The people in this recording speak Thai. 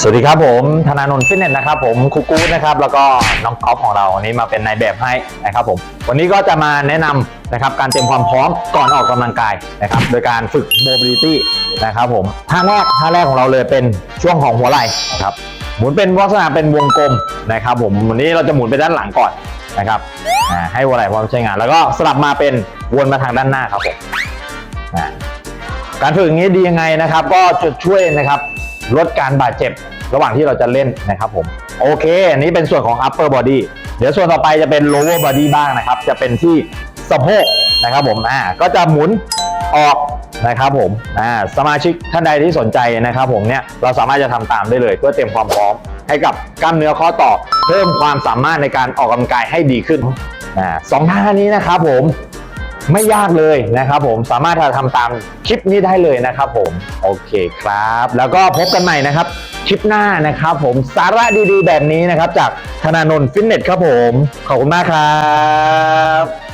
สวัสดีครับผมธนาโนนท์ฟิตเนสนะครับผมครูกู๊ดนะครับแล้วก็น้องกอฟของเราวันนี้มาเป็นนายแบบให้นะครับผมวันนี้ก็จะมาแนะนำนะครับการเตรียมความพร้อมก่อนออกกำลังกายนะครับโดยการฝึกโมบิลิตี้นะครับผมท่าแรกท่าแรกของเราเลยเป็นช่วงของหัวไหล่นะครับหมุนเป็นลักษณะเป็นวงกลมนะครับผมวันนี้เราจะหมุนไปด้านหลังก่อนนะครับให้หัวไหล่พร้อมใช้งาน แล้วก็สลับมาเป็นวนมาทางด้านหน้าครับผมการฝึกอย่างนี้ดียังไงนะครับ ก็จะช่วยนะครับ ลดการบาดเจ็บระหว่างที่เราจะเล่นนะครับผม โอเค อันนี้เป็นส่วนของ upper body เดี๋ยวส่วนต่อไปจะเป็น lower body บ้างนะครับ จะเป็นที่สะโพกนะครับผมอ่าก็จะหมุนออกนะครับผมอ่าสมาชิกท่านใดที่สนใจนะครับผมเนี่ยเราสามารถจะทำตามได้เลยเพื่อเตรียมความพร้อม ให้กับกล้ามเนื้อข้อต่อ เพิ่มความสามารถในการออกกำลังกายให้ดีขึ้นอ่าสองท่านี้นะครับผม ไม่ยากเลยนะครับผมสามารถทำตามคลิปนี้ได้เลยนะครับผมโอเคครับ แล้วก็พบกันใหม่นะครับคลิปหน้านะครับผมสาระดีๆ แบบนี้นะครับ จากธนาโนนฟิตเนสครับผม ขอบคุณมากครับ